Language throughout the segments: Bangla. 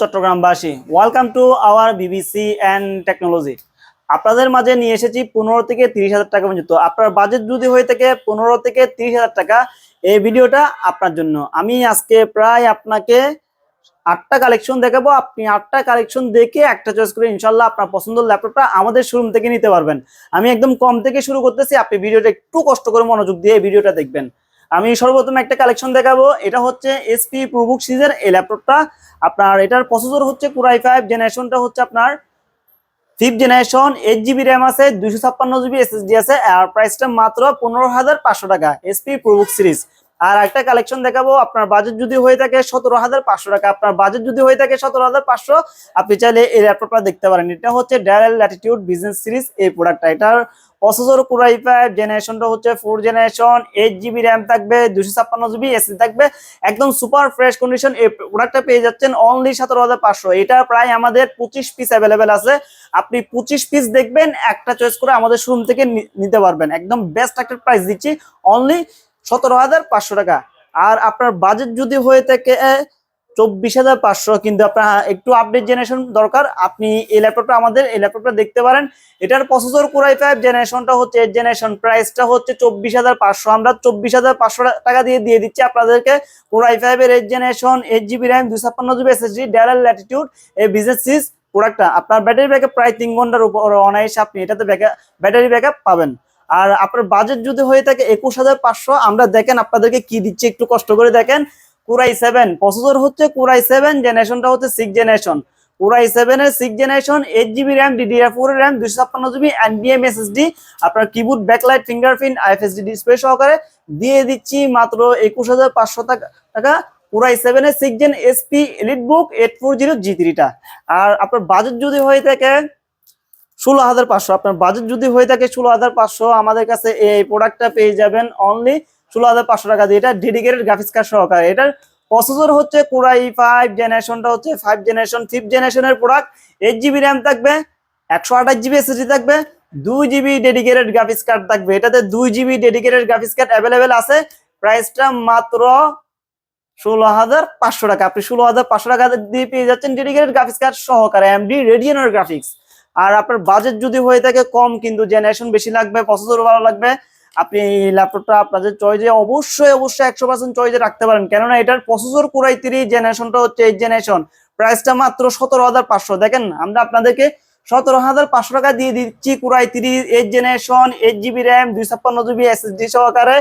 চট্টগ্রামবাসী welcome to our BBC and technology আপনাদের মাঝে নিয়ে এসেছি পনেরো থেকে তিরিশ হাজার টাকা পর্যন্ত। আপনার বাজেট যদি হয়ে থাকে পনেরো থেকে তিরিশ হাজার টাকা, এই ভিডিওটা আপনার জন্য। আমি আজকে প্রায় আপনাকে আটটা কালেকশন দেখাবো। আপনি আটটা কালেকশন দেখে একটা চয়েস করে ইনশাল্লাহ আপনার পছন্দের ল্যাপটপটা আমাদের শোরুম থেকে নিতে পারবেন। আমি একদম কম থেকে শুরু করতেছি, আপনি ভিডিওটা একটু কষ্ট করে মনোযোগ দিয়ে এই ভিডিওটা দেখবেন। আমি সর্বপ্রথম একটা কালেকশন দেখাবো। এটা হচ্ছে এসপি প্রবুক সিরিজের এই ল্যাপটপটা। আপনার এটার প্রসেসর হচ্ছে কুরাই ফাইভ জেনারেশনটা হচ্ছে আপনার ফিফ জেনারেশন এইট জিবি র্যাম আছে, দুইশো ছাপ্পান্ন জিবি এসএসডি আছে, আর প্রাইসটা মাত্র পনেরো হাজার পাঁচশো টাকা এসপি প্রবুক সিরিজ আর একটা কালেকশন দেখাবো। আপনার বাজেট যদি হয়ে থাকে সতেরো হাজার পাঁচশো টাকা। আপনার বাজেট যদি হয়ে থাকে সতেরো হাজার পাঁচশো, আপনি চাইলে এই ল্যাপটপটা দেখতে পারেন। এটা হচ্ছে ডেল ল্যাটিটিউড বিজনেস সিরিজ এই প্রোডাক্টটা এটার প্রসেসর কুরাই ফাইভ জেনারেশনটা হচ্ছে four generation eight GB RAM থাকবে দুশো ছাপ্পান্ন জিবি এসি থাকবে। একদম সুপার ফ্রেশ কন্ডিশন এই প্রোডাক্টটা পেয়ে যাচ্ছেন অনলি সতেরো হাজার পাঁচশো। এটা প্রায় আমাদের পঁচিশ পিস অ্যাভেলেবেল আছে। আপনি পঁচিশ পিস দেখবেন, একটা চয়েস করে আমাদের শোরুম থেকে নিতে পারবেন। একদম বেস্ট একটা প্রাইস দিচ্ছি অনলি সতেরো হাজার পাঁচশো টাকা। আর আপনার বাজেট যদি হয়ে থাকে চব্বিশ হাজার পাঁচশো, কিন্তু আপনার একটু আপডেট জেনারেশন দরকার। আপনি এই ল্যাপটপটা আমাদের, এই ল্যাপটপটা দেখতে পারেন। এটার প্রসেসর কোরাই ফাইভ জেনারেশনটা হচ্ছে এইট জেনারেশন প্রাইসটা হচ্ছে চব্বিশ হাজার পাঁচশো। আমরা চব্বিশ হাজার পাঁচশো টাকা দিয়ে দিয়ে দিচ্ছি আপনাদেরকে। কোরাই ফাইভের eight generation eight GB RAM দুই ছাপ্পান্ন জিবি এসএসডি ডেলার ল্যাটিটিউড এই বিজনেস সিরিজ প্রোডাক্টটা আপনার ব্যাটারি ব্যাকআপ প্রায় তিন ঘণ্টার উপর অনায়াসে আপনি এটাতে ব্যাটারি ব্যাকআপ পাবেন। আর আপনার বাজেট যদি হয়ে থাকে একুশ হাজার পাঁচশো, আমরা দেখেন আপনাদেরকে কি দিচ্ছে, একটু কষ্ট করে দেখেন। কুরাই সেভেন প্রসেসর হচ্ছে কুরাই সেভেন জেনারেশনটা হচ্ছে six generation core i seven এর six generation eight GB RAM DDR four RAM দুশো ছাপ্পান্ন জিবি এনবিএম এসএসডি আপনার keyboard backlight fingerprint IFSD display সহকারে দিয়ে দিচ্ছি মাত্র একুশ হাজার পাঁচশো টাকা কুরাই সেভেন এর six gen SP elite book eight four zero G থ্রিটা আর আপনার বাজেট যদি হয়ে থাকে ষোলো হাজার পাঁচশো। আপনার বাজেট যদি হয়ে থাকে ষোলো হাজার পাঁচশো, আমাদের কাছে এই প্রোডাক্টটা পেয়ে যাবেন অনলি ষোলো হাজার পাঁচশো টাকা দিয়ে। এটা ডেডিকেটেড গ্রাফিক্স কার্ড সহকারে। এটার প্রসেসর হচ্ছে কুরাই ফাইভ জেনারেশনটা হচ্ছে ফাইভ জেনারেশন ফিফথ জেনারেশনের প্রোডাক্ট এইট জিবি র্যাম থাকবে, একশো আঠাশ জিবি এসএসডি থাকবে, দুই জিবি ডেডিকেটেড গ্রাফিক্স কার্ড থাকবে। এটাতে দুই GB dedicated graphics card available আছে। প্রাইসটা মাত্র ষোলো হাজার পাঁচশো টাকা। আপনি ষোলো হাজার পাঁচশো টাকা দিয়ে পেয়ে যাচ্ছেন ডেডিকেটেড গ্রাফিক্স কার্ড সহকারে এমডি রেডিয়নের গ্রাফিক্স আর আপনার বাজেট যদি হয়ে থাকে কম, কিন্তু জেনারেশন বেশি লাগবে প্রসেসর ভালো লাগবে, আপনি ল্যাপটপটা আপনাদের চয়েজে অবশ্যই অবশ্যই একশো পার্সেন্ট চয়েজে রাখতে পারেন। কেননা এটার প্রসেসর কুড়াই তিরিশ জেনারেশনটা হচ্ছে এইট জেনারেশন প্রাইসটা মাত্র সতেরো হাজার পাঁচশো। দেখেন, আমরা আপনাদেরকে সতেরো হাজার পাঁচশো টাকা দিয়ে দিচ্ছি কুড়াই তিরিশ eight generation eight GB RAM দুই ছাপ্পান্ন জিবি এসএসডি সহকারে।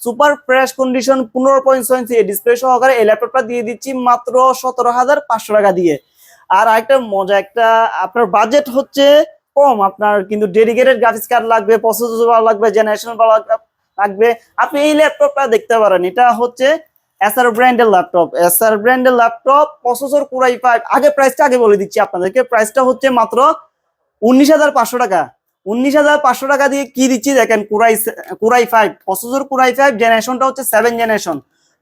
সুপার ফ্রেশ কন্ডিশন পনেরো পয়েন্ট ছয় ডিসপ্লে সহকারে এই ল্যাপটপটা দিয়ে দিচ্ছি মাত্র সতেরো হাজার পাঁচশো টাকা দিয়ে। আর একটা মজা, একটা আপনার বাজেট হচ্ছে কম, আপনার কিন্তু ডেডিকেটেড গ্রাফিক্স কার্ড লাগবে প্রসেসর ভালো লাগবে জেনারেশন ভালো লাগবে আপনি এই ল্যাপটপটা দেখতে পারেন, এটা হচ্ছে এসআর ব্র্যান্ডের ল্যাপটপ এসআর ব্র্যান্ডের laptop processor core i five আগে প্রাইসটা আগে বলে দিচ্ছি আপনাদেরকে প্রাইসটা হচ্ছে মাত্র উনিশ হাজার পাঁচশো টাকা। উনিশ হাজার পাঁচশো টাকা দিয়ে কি দিচ্ছি দেখেন core i core i five processor core i five জেনারেশনটা হচ্ছে seven generation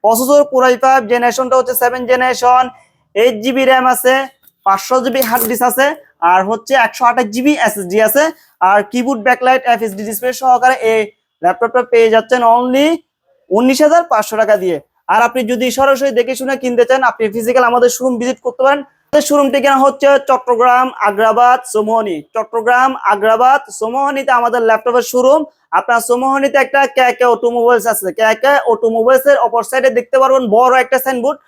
processor core i five জেনারেশনটা হচ্ছে seven generation eight GB RAM আছে। পাঁচশো জিবি হার্ড ডিস্ক আছে, আর হচ্ছে একশো আঠাশ জিবি এসএসডি আছে, আর কিবোর্ড ব্যাকলাইট এফএসডি ডিসপ্লে সহকারে এই ল্যাপটপটা পেয়ে যাচ্ছেন অনলি উনিশ হাজার পাঁচশো টাকা দিয়ে। আর আপনি যদি সরাসরি দেখে শুনে কিনতে চান, আপনি ফিজিক্যাল আমাদের শোরুম ভিজিট করতে পারেন। আমাদের শোরুম ঠিকানা হচ্ছে চট্টগ্রাম, আগ্রাবাদ, সোমোহনি। চট্টগ্রাম, আগ্রাবাদ, সোমোহনিতে আমাদের ল্যাপটপের শোরুম আপনার সোমোহনিতে একটা কে কে অটোমোবাইলস আছে। কে কে অটোমোবাইলস এর অপর সাইডে দেখতে পারবেন, বড় একটা সাইনবোর্ড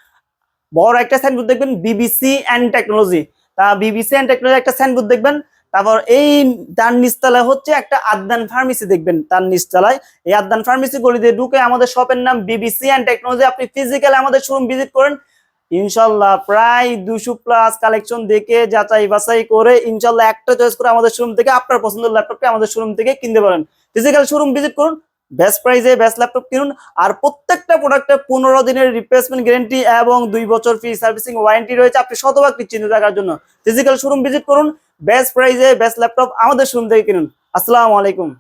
বড় একটা সাইনবোর্ড দেখবেন বিবিসি অ্যান্ড টেকনোলজি তা বিবিসি অ্যান্ড টেকনোলজি একটা সাইনবোর্ড দেখবেন, তারপর এই তার নিচতলায় হচ্ছে একটা আদান ফার্মেসি দেখবেন, তার নিচতলায়। এই আদান ফার্মেসি গলিতে ঢুকে আমাদের শপের নাম বিবিসি অ্যান্ড টেকনোলজি আপনি ফিজিক্যালি আমাদের শোরুম ভিজিট করেন, ইনশাল্লাহ প্রায় দুশো প্লাস কালেকশন দেখে যাচাই বাছাই করে ইনশাল্লাহ একটা চয়েস করে আমাদের শোরুম থেকে আপনার পছন্দের ল্যাপটপটা আমাদের শোরুম থেকে কিনতে পারেন। ফিজিক্যাল শোরুম ভিজিট করুন বেস্ট প্রাইসে বেস্ট ল্যাপটপ কিনুন। আর প্রত্যেকটা প্রোডাক্টে পনেরো দিনের রিপ্লেসমেন্ট গ্যারেন্টি এবং দুই বছর ফ্রি সার্ভিসিং ওয়ারেন্টি রয়েছে। আপনি শতভাগ নিশ্চিন্ত থাকার জন্য ফিজিক্যাল শোরুম ভিজিট করুন। বেস্ট প্রাইসে বেস্ট ল্যাপটপ আমাদের শোরুম থেকে কিনুন। আসসালামু আলাইকুম।